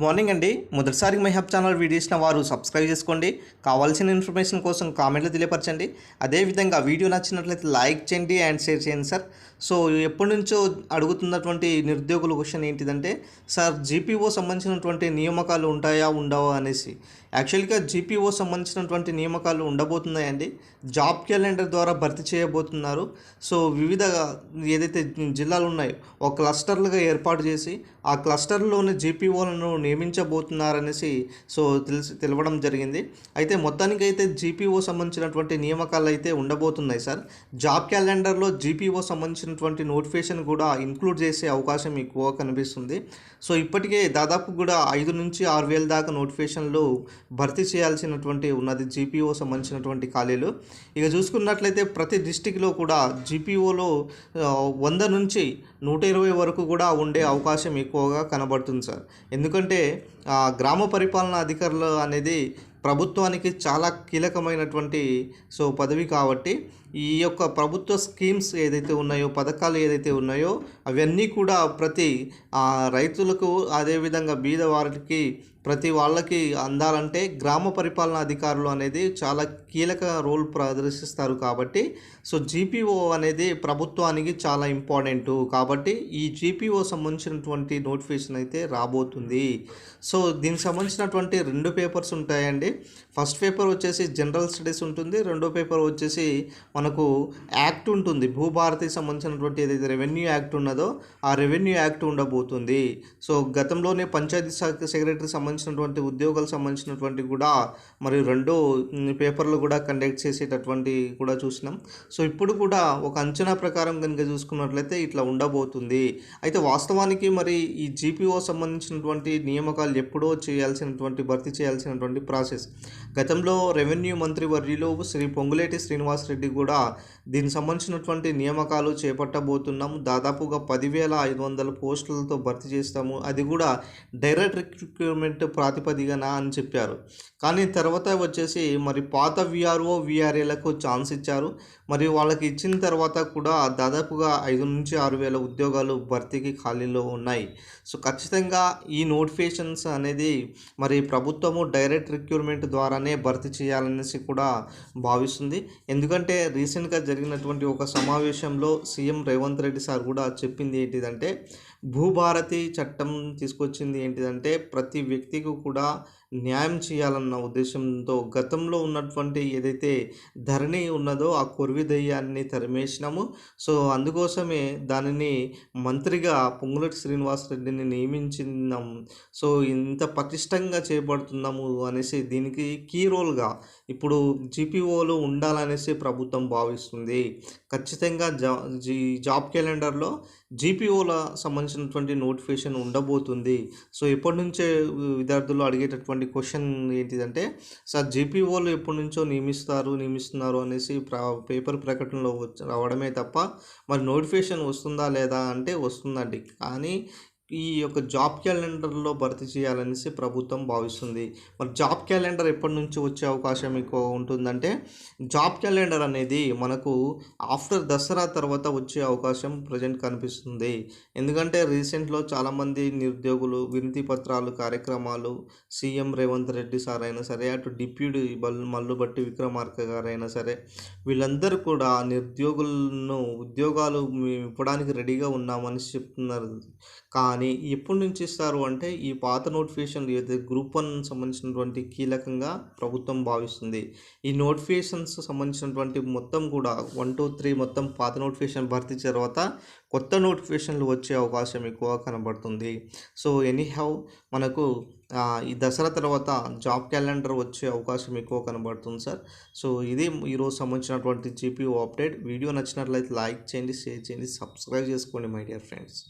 Good morning అండి. మొదటిసారి my hub channel వీడియోస్న వారు సబ్స్క్రైబ్ చేసుకోండి. కావాల్సిన ఇన్ఫర్మేషన్ కోసం కామెంట్లో తెలియపరచండి. అదేవిధంగా వీడియో నచ్చినట్లయితే లైక్ చేయండి అండ్ షేర్ చేయండి సార్. సో ఎప్పటి నుంచో అడుగుతున్నటువంటి నిరుద్యోగుల క్వశ్చన్ ఏంటిదంటే సార్ జీపీఓ సంబంధించినటువంటి నియామకాలు ఉంటాయా ఉండవా అనేసి. యాక్చువల్గా జీపీఓ సంబంధించినటువంటి నియామకాలు ఉండబోతున్నాయండి. జాబ్ క్యాలెండర్ ద్వారా భర్తీ చేయబోతున్నారు. సో వివిధ ఏదైతే జిల్లాలు ఉన్నాయో ఒక క్లస్టర్లుగా ఏర్పాటు చేసి ఆ క్లస్టర్లోని జీపీఓలను నియమించబోతున్నారనేసి సో తెలిసి తెలవడం జరిగింది. అయితే మొత్తానికి అయితే జీపీఓ సంబంధించినటువంటి నియామకాలు అయితే ఉండబోతున్నాయి సార్. జాబ్ క్యాలెండర్లో జీపీఓ సంబంధించినటువంటి నోటిఫికేషన్ కూడా ఇంక్లూడ్ చేసే అవకాశం ఎక్కువ కనిపిస్తుంది. సో ఇప్పటికే దాదాపు కూడా ఐదు నుంచి ఆరు వేల దాకా నోటిఫికేషన్లు భర్తీ చేయాల్సినటువంటి ఉన్నది జీపీఓ సంబంధించినటువంటి ఖాళీలు. ఇక చూసుకున్నట్లయితే ప్రతి డిస్టిక్లో కూడా జీపీఓలో వంద నుంచి నూట ఇరవై వరకు కూడా ఉండే అవకాశం ఎక్కువగా కనబడుతుంది సార్. ఎందుకంటే గ్రామ పరిపాలన అధికారులు అనేది ప్రభుత్వానికి చాలా కీలకమైనటువంటి సో పదవి కాబట్టి ఈ యొక్క ప్రభుత్వ స్కీమ్స్ ఏదైతే ఉన్నాయో పథకాలు ఏదైతే ఉన్నాయో అవన్నీ కూడా ప్రతి ఆ, రైతులకు అదేవిధంగా బీద వారికి ప్రతి వాళ్ళకి అందాలంటే గ్రామ పరిపాలన అధికారులు అనేది చాలా కీలక రోల్ ప్రదర్శిస్తారు కాబట్టి సో జీపీఓ అనేది ప్రభుత్వానికి చాలా ఇంపార్టెంట్ కాబట్టి ఈ జీపీఓ సంబంధించినటువంటి నోటిఫికేషన్ అయితే రాబోతుంది. సో దీనికి సంబంధించినటువంటి రెండు పేపర్స్ ఉంటాయండి. ఫస్ట్ పేపర్ వచ్చేసి జనరల్ స్టడీస్ ఉంటుంది రెండో పేపర్ వచ్చేసి మనకు యాక్ట్ ఉంటుంది. భూభారతికి సంబంధించినటువంటి ఏదైతే రెవెన్యూ యాక్ట్ ఉన్నదో ఆ రెవెన్యూ యాక్ట్ ఉండబోతుంది. సో గతంలోనే పంచాయతీ శాఖ సెక్రటరీ సంబంధించినటువంటి ఉద్యోగాలకు సంబంధించినటువంటి కూడా మరి రెండు పేపర్లు కూడా కండక్ట్ చేసేటటువంటి కూడా చూసినాం. సో ఇప్పుడు కూడా ఒక అంచనా ప్రకారం కనుక చూసుకున్నట్లయితే ఇట్లా ఉండబోతుంది. అయితే వాస్తవానికి మరి ఈ జీపీఓ సంబంధించినటువంటి నియామకాలు ఎప్పుడో చేయాల్సినటువంటి భర్తీ చేయాల్సినటువంటి ప్రాసెస్ గతంలో రెవెన్యూ మంత్రి వర్యులు శ్రీ పొంగులేటి శ్రీనివాస్ రెడ్డి కూడా దీనికి సంబంధించినటువంటి నియామకాలు చేపట్టబోతున్నాము. దాదాపుగా పదివేల ఐదు వందల పోస్టులతో భర్తీ చేస్తాము. అది కూడా డైరెక్ట్ రిక్రూట్మెంట్ ప్రాతిపదికన అని చెప్పారు. కానీ తర్వాత వచ్చేసి మరి పాత విఆర్ఓ విఆర్ఏలకు ఛాన్స్ ఇచ్చారు. మరి వాళ్ళకి ఇచ్చిన తర్వాత కూడా దాదాపుగా ఐదు నుంచి ఆరు వేల ఉద్యోగాలు భర్తీకి ఖాళీలో ఉన్నాయి. సో ఖచ్చితంగా ఈ నోటిఫికేషన్స్ అనేది మరి ప్రభుత్వము డైరెక్ట్ రిక్రూట్మెంట్ ద్వారానే భర్తీ చేయాలనేసి కూడా భావిస్తుంది. ఎందుకంటే రీసెంట్గా జరిగినటువంటి ఒక సమావేశంలో సీఎం రేవంత్ రెడ్డి సార్ కూడా చెప్పింది ఏంటిదంటే భూభారతి చట్టం తీసుకొచ్చింది ఏంటిదంటే ప్రతి వ్యక్తికి కూడా న్యాయం చేయాలన్న ఉద్దేశంతో గతంలో ఉన్నటువంటి ఏదైతే ధరణి ఉన్నదో ఆ కొరివి దయ్యాన్ని తరిమేసినాము. సో అందుకోసమే దానిని మంత్రిగా పొంగులటి శ్రీనివాసరెడ్డిని నియమించినాం. సో ఇంత పటిష్టంగా చేపడుతున్నాము అనేసి దీనికి కీ రోల్గా ఇప్పుడు జీపీఓలు ఉండాలనేసి ప్రభుత్వం భావిస్తుంది. ఖచ్చితంగా జా జీ జాబ్ క్యాలెండర్లో జీపీఓల సంబంధించినటువంటి నోటిఫికేషన్ ఉండబోతుంది. సో ఎప్పటి నుంచే విద్యార్థులు అడిగేటటువంటి క్వశ్చన్ ఏంటిదంటే సార్ జీపీఓలు ఎప్పటి నుంచో నియమిస్తారు నియమిస్తున్నారు అనేసి పేపర్ ప్రకటనలో రావడమే తప్ప మరి నోటిఫికేషన్ వస్తుందా లేదా అంటే వస్తుందండి. కానీ ఈ యొక్క జాబ్ క్యాలెండర్లో భర్తీ చేయాలనేసి ప్రభుత్వం భావిస్తుంది. మరి జాబ్ క్యాలెండర్ ఎప్పటి నుంచి వచ్చే అవకాశం ఎక్కువ ఉంటుందంటే జాబ్ క్యాలెండర్ అనేది మనకు ఆఫ్టర్ దసరా తర్వాత వచ్చే అవకాశం ప్రజెంట్ కనిపిస్తుంది. ఎందుకంటే రీసెంట్లో చాలామంది నిరుద్యోగులు వినతి పత్రాలు కార్యక్రమాలు సీఎం రేవంత్ రెడ్డి సార్ అయినా సరే అటు డిప్యూటీ బల్ మల్లుబట్టి విక్రమార్క గారైనా సరే వీళ్ళందరూ కూడా నిరుద్యోగులను ఉద్యోగాలు మేము ఇవ్వడానికి రెడీగా ఉన్నామని చెప్తున్నారు. కానీ ఎప్పటి నుంచి ఇస్తారు అంటే ఈ పాత నోటిఫికేషన్లు ఏదైతే గ్రూప్ వన్ సంబంధించినటువంటి కీలకంగా ప్రభుత్వం భావిస్తుంది ఈ నోటిఫికేషన్స్ సంబంధించినటువంటి మొత్తం కూడా వన్ టూ త్రీ మొత్తం పాత నోటిఫికేషన్ భర్తీ తర్వాత కొత్త నోటిఫికేషన్లు వచ్చే అవకాశం ఎక్కువ కనబడుతుంది. సో ఎనీహౌ మనకు ఈ దసరా తర్వాత జాబ్ క్యాలెండర్ వచ్చే అవకాశం ఎక్కువ కనబడుతుంది సార్. సో ఇది ఈరోజు సంబంధించినటువంటి జీపీఓ అప్డేట్. వీడియో నచ్చినట్లయితే లైక్ చేయండి షేర్ చేయండి సబ్స్క్రైబ్ చేసుకోండి మై డియర్ ఫ్రెండ్స్.